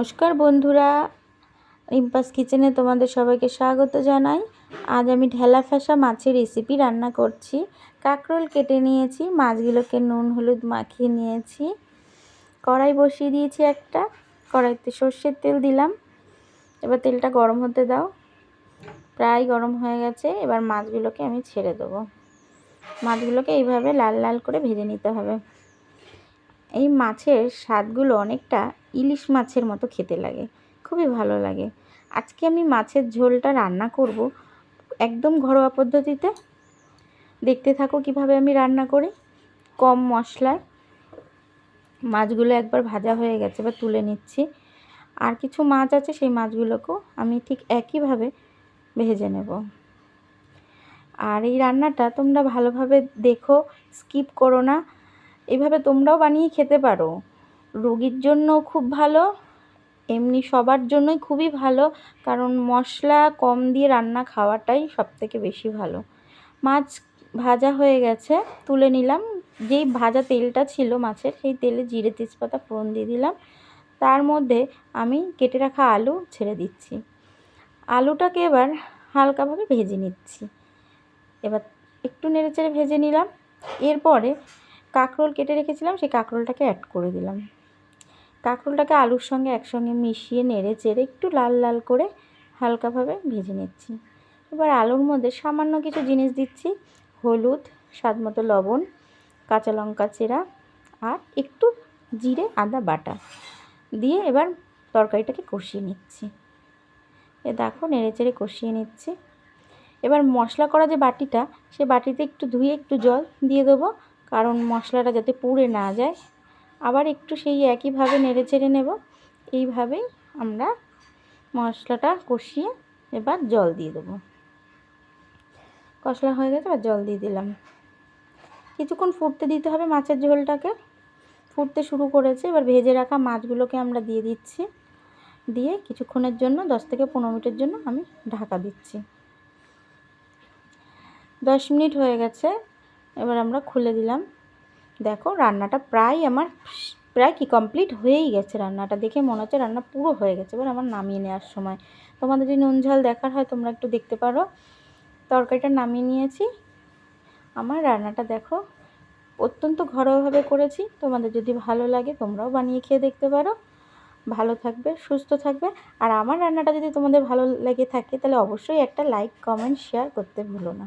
নমস্কার বন্ধুরা। রিম্পাস কিচেনে তোমাদের সবাইকে স্বাগত জানাই। আজ আমি ঢেলা ফেসা মাছের রেসিপি রান্না করছি। কাঁকরোল কেটে নিয়েছি, মাছগুলোকে নুন, হলুদ মাখিয়ে নিয়েছি। কড়াই বসিয়ে দিয়েছি একটা, কড়াইতে সর্ষের তেল দিলাম। এবার তেলটা গরম হতে দাও। প্রায় গরম হয়ে গেছে, এবার মাছগুলোকে আমি ছেড়ে দেবো। মাছগুলোকে এইভাবে লাল লাল করে ভেজে নিতে হবে। এই মাছের স্বাদগুলো অনেকটা ইলিশ মাছের মতো খেতে লাগে, খুবই ভালো লাগে। আজকে আমি মাছের ঝোলটা রান্না করব একদম ঘরোয়া পদ্ধতিতে। দেখতে থাকো কীভাবে আমি রান্না করি। কম মশলায় মাছগুলো একবার ভাজা হয়ে গেছে বা তুলে নিচ্ছি। আর কিছু মাছ আছে সেই মাছগুলোকেও আমি ঠিক একইভাবে ভেজে নেব। আর এই রান্নাটা তোমরা ভালোভাবে দেখো, স্কিপ করো না। এভাবে তোমরাও বানিয়ে খেতে পারো। রোগীর জন্য খুব ভালো, এমনি সবার জন্যই খুবই ভালো, কারণ মশলা কম দিয়ে রান্না খাওয়াটাই সবথেকে বেশি ভালো। মাছ ভাজা হয়ে গেছে, তুলে নিলাম। যেই ভাজা তেলটা ছিল মাছের, সেই তেলে জিরে তেজপাতা ফোড়ন দিয়ে দিলাম। তার মধ্যে আমি কেটে রাখা আলু ছেড়ে দিচ্ছি। আলুটাকে এবার হালকাভাবে ভেজে নিচ্ছি। এবার একটু নেড়ে চেড়ে ভেজে নিলাম। এরপরে কাঁকরোল কেটে রেখেছিলাম, সেই কাঁকরোলটাকে অ্যাড করে দিলাম। কাঁকরোলটাকে আলুর সঙ্গে একসঙ্গে মিশিয়ে নেড়ে চেড়ে একটু লাল লাল করে হালকাভাবে ভেজে নিচ্ছি। এবার আলুর মধ্যে সামান্য কিছু জিনিস দিচ্ছি, হলুদ, স্বাদ মতো লবণ, কাঁচা লঙ্কা চেরা আর একটু জিরে, আদা, বাটা দিয়ে এবার তরকারিটাকে কষিয়ে নিচ্ছি। এ দেখো নেড়ে চেড়ে কষিয়ে নিচ্ছি। এবার মশলা করা যে বাটিটা, সে বাটিতে একটু ধুয়ে একটু জল দিয়ে দেবো। কারণ মশলাটা যাতে পুড়ে না যায়। আবার একটু সেই একইভাবে নেড়ে চেড়ে নেব। এইভাবেই আমরা মশলাটা কষিয়ে এবার জল দিয়ে দেবো। কষলা হয়ে গেছে, এবার জল দিয়ে দিলাম। কিছুক্ষণ ফুটতে দিতে হবে মাছের ঝোলটাকে। ফুটতে শুরু করেছে, এবার ভেজে রাখা মাছগুলোকে আমরা দিয়ে দিচ্ছি। দিয়ে কিছুক্ষণের জন্য, দশ থেকে পনেরো মিনিটের জন্য আমি ঢাকা দিচ্ছি। দশ মিনিট হয়ে গেছে এবার আমরা খুলে দিলাম। দেখো, রান্নাটা প্রায় আমার, প্রায় কি কমপ্লিট হয়েই গেছে রান্নাটা। দেখে মনে হচ্ছে রান্না পুরো হয়ে গেছে, এবার আমার নামিয়ে নেওয়ার সময়। তোমাদের যদি নুন ঝাল দেখার হয়, তোমরা একটু দেখতে পারো। তরকারিটা নামিয়ে নিয়েছি। আমার রান্নাটা দেখো, অত্যন্ত ঘরোয়াভাবে করেছি। তোমাদের যদি ভালো লাগে, তোমরাও বানিয়ে খেয়ে দেখতে পারো। ভালো থাকবে, সুস্থ থাকবে। আর আমার রান্নাটা যদি তোমাদের ভালো লেগে থাকে, তাহলে অবশ্যই একটা লাইক কমেন্ট শেয়ার করতে ভুলো না।